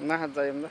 না হাত যাই আমরা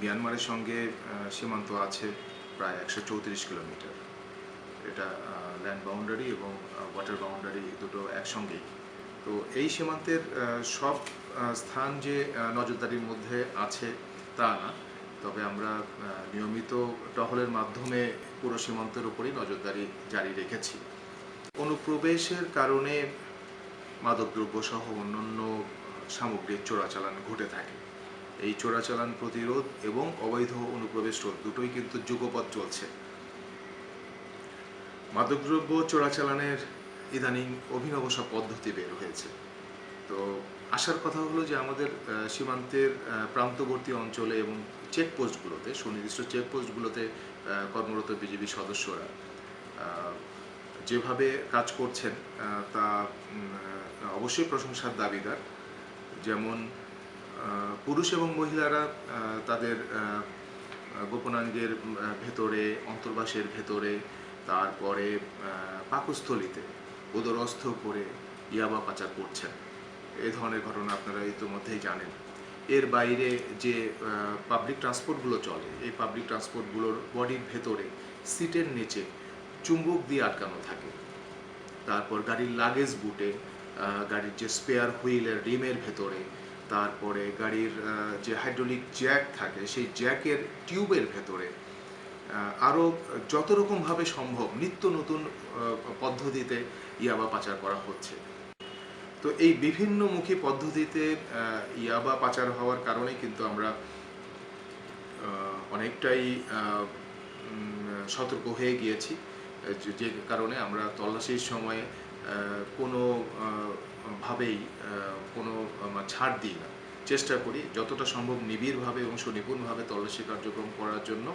মিয়ানমারের সঙ্গে সীমান্ত আছে প্রায় একশো চৌত্রিশ কিলোমিটার। এটা ল্যান্ড বাউন্ডারি এবং ওয়াটার বাউন্ডারি দুটো একসঙ্গেই। তো এই সীমান্তের সব স্থান যে নজরদারির মধ্যে আছে তা না। তবে আমরা নিয়মিত টহলের মাধ্যমে পুরো সীমান্তের উপরই নজরদারি জারি রেখেছি। অনুপ্রবেশের কারণে মাদকদ্রব্য সহ অন্যান্য সামগ্রীর চোরাচালান ঘটে থাকে। এই চোরাচালান প্রতিরোধ এবং অবৈধ অনুপ্রবেশ রোধ দুটোই কিন্তু যুগপৎ চলছে। মাদকদ্রব্য চোরাচালানের ইদানিং অভিনব সব পদ্ধতি বের হয়েছে। তো আসার কথা হলো যে আমাদের সীমান্তের প্রান্তবর্তী অঞ্চলে এবং চেকপোস্টগুলোতে সুনির্দিষ্ট চেকপোস্টগুলোতে কর্মরত বিজেপি সদস্যরা যেভাবে কাজ করছেন তা অবশ্যই প্রশংসার দাবিদার। যেমন পুরুষ এবং মহিলারা তাদের গোপনাঙ্গের ভেতরে, অন্তর্বাসের ভেতরে, তারপরে পাকস্থলিতে উদরস্থ করে ইয়াবা পাচার করছেন। এ ধরনের ঘটনা আপনারা ইতিমধ্যেই জানেন। এর বাইরে যে পাবলিক ট্রান্সপোর্টগুলো চলে, এই পাবলিক ট্রান্সপোর্টগুলোর বডির ভেতরে সিটের নিচে চুম্বক দিয়ে আটকানো থাকে। তারপর গাড়ির লাগেজ বুটে গাড়ির যে স্পেয়ার হুইলের রিমের ভেতরে তারপরে গাড়ির যে হাইড্রোলিক জ্যাক থাকে, সেই জ্যাকের টিউবের ভেতরে আরও যত রকমভাবে সম্ভব নিত্য নতুন পদ্ধতিতে ইয়াবা পাচার করা হচ্ছে। তো এই বিভিন্নমুখী পদ্ধতিতে ইয়াবা পাচার হওয়ার কারণে কিন্তু আমরা অনেকটাই সতর্ক হয়ে গিয়েছি। যে- কারণে আমরা তল্লাশির সময় কোনো ভাবেই কোনো ছাড় দিই না। চেষ্টা করি যতটা সম্ভব নিবিড়ভাবে এবং সুনিপুণভাবে তল্লাশি কার্যক্রম করার জন্য।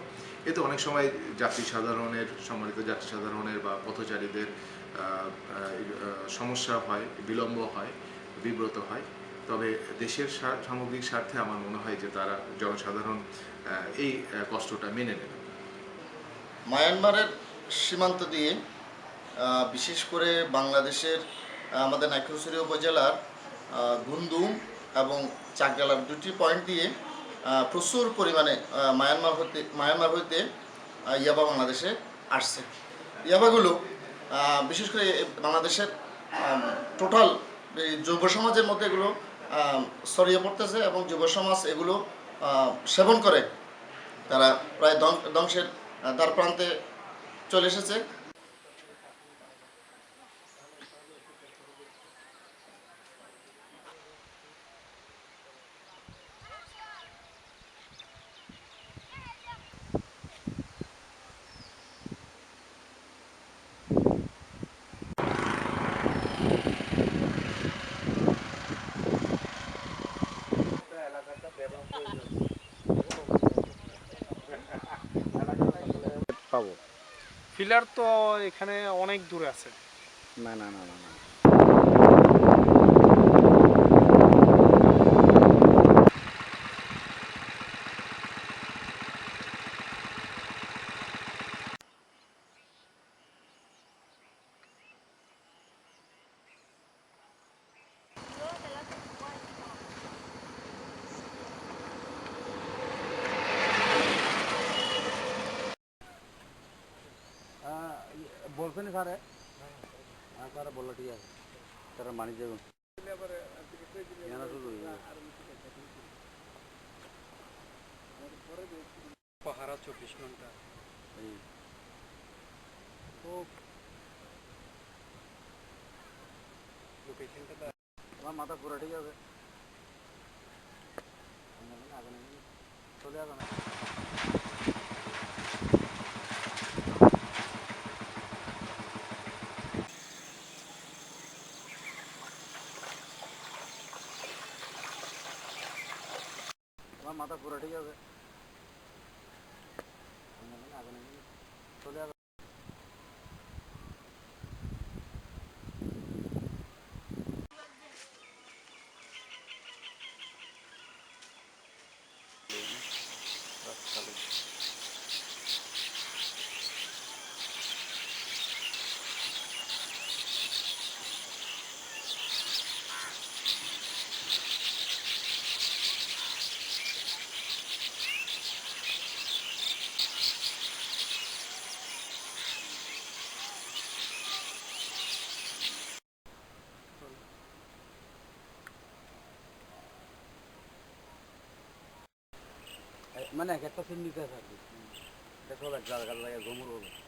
এতে অনেক সময় যাত্রী সাধারণের, সম্মানিত যাত্রী সাধারণের বা পথচারীদের সমস্যা হয়, বিলম্ব হয়, বিব্রত হয়। তবে দেশের সামগ্রিক স্বার্থে আমার মনে হয় যে তারা জনসাধারণ এই কষ্টটা মেনে নেবে। মায়ানমারের সীমান্ত দিয়ে বিশেষ করে বাংলাদেশের আমাদের নাইকুসুরি উপজেলার গুন্দুম এবং চাকগালার দুটি পয়েন্ট দিয়ে প্রচুর পরিমাণে মায়ানমার হতে, মায়ানমার হইতে ইয়াবা বাংলাদেশে আসছে। ইয়াবাগুলো বিশেষ করে বাংলাদেশের টোটাল যুব সমাজের মধ্যে এগুলো ছড়িয়ে পড়তেছে এবং যুব সমাজ এগুলো সেবন করে। তারা প্রায় ধ্বং- ধ্বংসের দ্বার প্রান্তে চলে এসেছে। ফিলার তো এখানে অনেক দূরে আছে। না না না না না। হ্যাঁ স্যার বলল ঠিক আছে স্যার মানি যাবেন পাহারা চব্বিশ ঘণ্টা। এই। তো লোকেশনটা মাথা পুরো ঠিক আছে। চলে আসবে না মাথা পুরো ঠিক মানে এক একটা সিন্ডিকেট আর কি। এটা সব এক জায়গায় জায়গায় জমুর হবে।